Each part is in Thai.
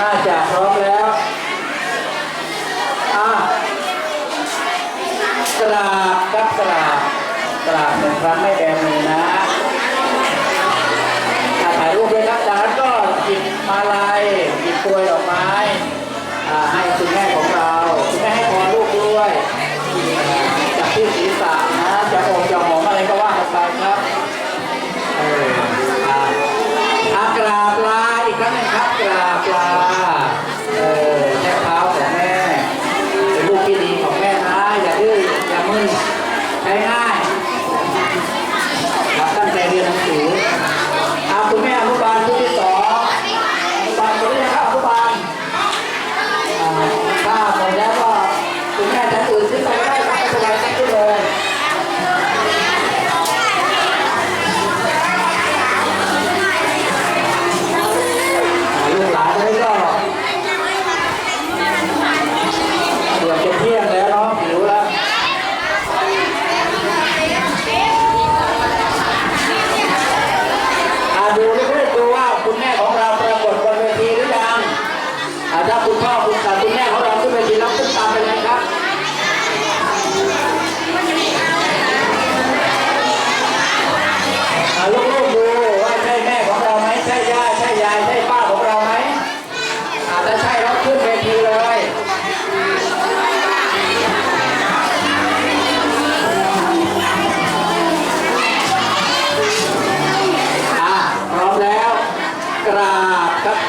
น่าจะพร้อมแล้วอะกราบครับกราบกราบหนึ่งครั้งไม่แบมเลยนะถ่ายรูปด้วยครับจากนั้นก็หยิบมาลายหยิบกลวยดอกไม้ให้คุณแม่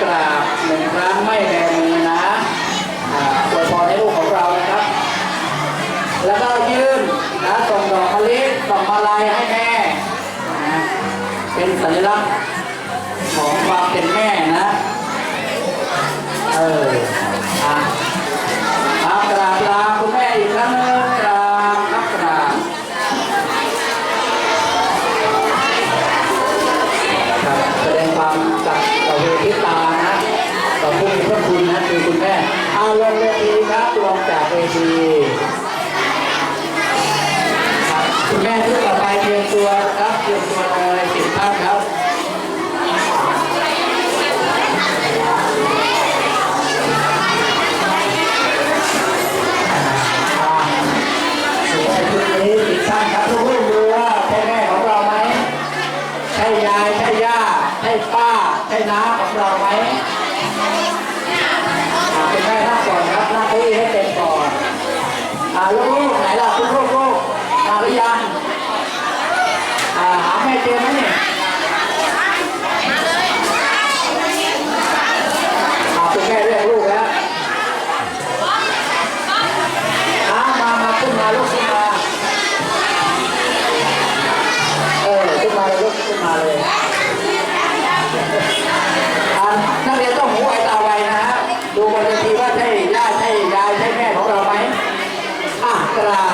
กราบหนึ่งครั้งไม่แบมือนะอวยพรให้ลูกของเรานะครับ แล้วก็ยื่นนะส่งดอกมะลิดอกมาลัยให้แม่นะเป็นสัญลักษณ์ของความเป็นแม่นะ เออ ดีครับรวมจากเวที Sara.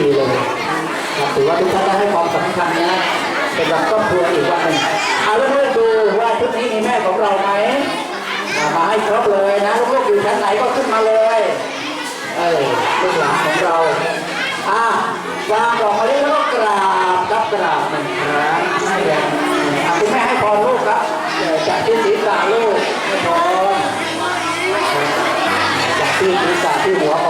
ถือว่าทุกท่านได้ความสำคัญนะเป็นวันครอบครัวอีกวันหนึ่งเอาเรื่องดูว่าชุดนี้มีแม่ของเราไหมมาให้ครบเลยนะลูกๆอยู่ชั้นไหนก็ขึ้นมาเลยเออลูกหลานของเราอะวางดอกมะลิแล้วก็กราบครับกราบหนึ่งครั้งให้แรงอะคุณแม่ให้พรลูกครับจากที่ศีรษะลูกให้พรจากที่ศีรษะที่หัวอ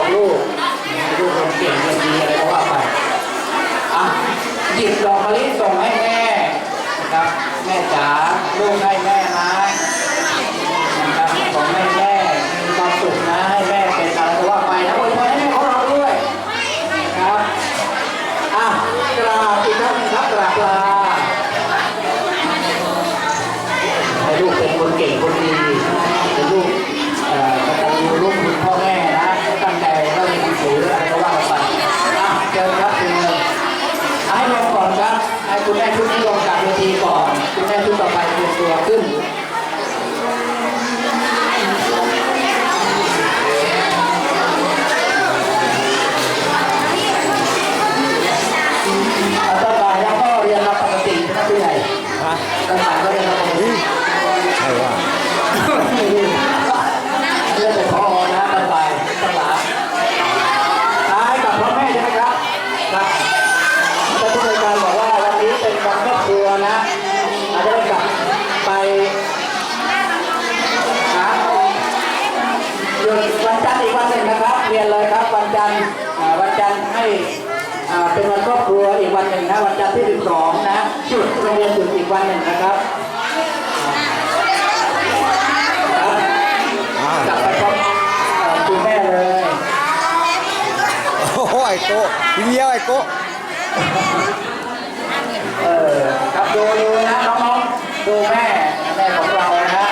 วันจันทร์อ่าวันจันทร์ให้อ่าเป็นวันครอบครัวอีกวันหนึ่งนะวันจันทร์ที่ 12 นะหยุดโรงเรียนหยุดอีกวันหนึ่งนะครับครับอ้าวกลับไปพร้อมเอ่อคุณแม่เลยโอ้โหไอ้โก้ทีเดียวไอ้โก้เออครับดูดูนะน้องๆดูแม่แม่ของเรานะ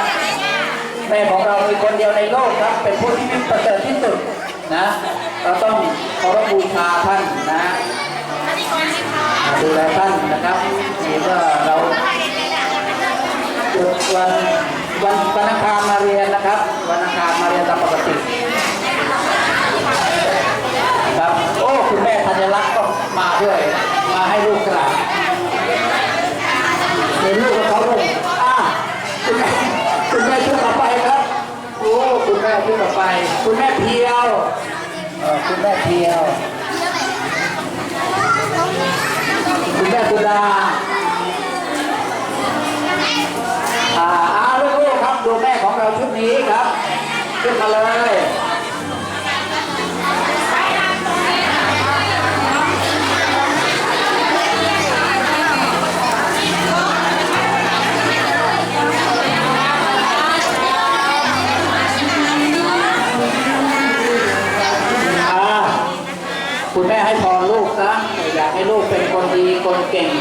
แม่ของเรามีคนเดียวในโลกครับ เป็นผู้ที่มีประเสริฐที่สุด นะเราต้องเคารพบูชาท่านนะดูแลท่านนะครับนี่ก็เราหยุดวันวันวันอังคารมาเรียนนะครับ วันอังคารมาเรียนตามปกติ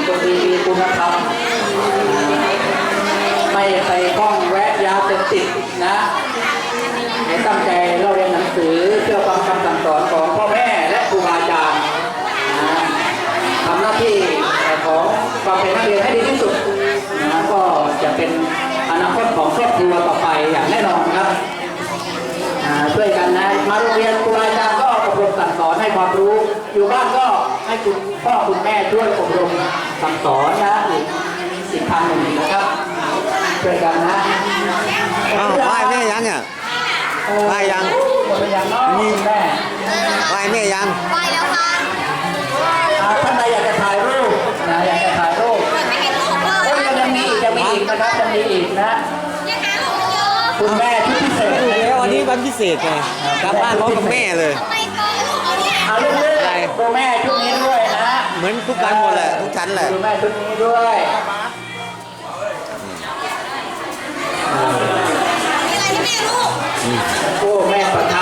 คนเก่งคนดีมีคุณธรรมไม่ไปคล้องแวะยาเสพติดนะให้ตั้งใจเราเรียนหนังสือเชื่อฟังคำสั่งสอนของพ่อแม่และครูบาอาจารย์ทำหน้าที่ของความเป็นนักเรียนให้ดีที่สุดนะก็จะเป็นอนาคตของครอบครัวต่อไปอย่างแน่นอนครับช่วยกันนะมาโรงเรียนครูบาอาจารย์ก็อบรมสั่งสอนให้ความรู้ อยู่บ้านก็ให้คุณพ่อคุณแม่ช่วยอบรม สั่งสอนนะอีกอีกทางหนึ่งนะครับช่วยกันนะอ้าวไหว้แม่ยังเนี่ยไหว้ยังหมดไปยังเนาะคุณแม่ไหว้แม่ยังไปแล้วค่ะอ่าท่านใดอยากจะถ่ายรูปนะอยากจะถ่ายรูปไม่เห็นรูปเลโอ้ยยยังมีอีกยังมีอีกนะครับยังมีอีกนะยังหารูปเยอะคุณแม่ที่พิเศษถูกแล้ววันนี้วันพิเศษไงกลับบ้านพร้อมกับแม่เลยไม่เกินรูปเอาเนี่ยเอาลูกเลยตัวแม่ชุดนี้ด้วยนะ เหมือนทุกกันหมดแหละทุกชั้นแหละดูแม่ชุดนี้ด้วยอะไรที่แม่รูปโอ้แม่ประธ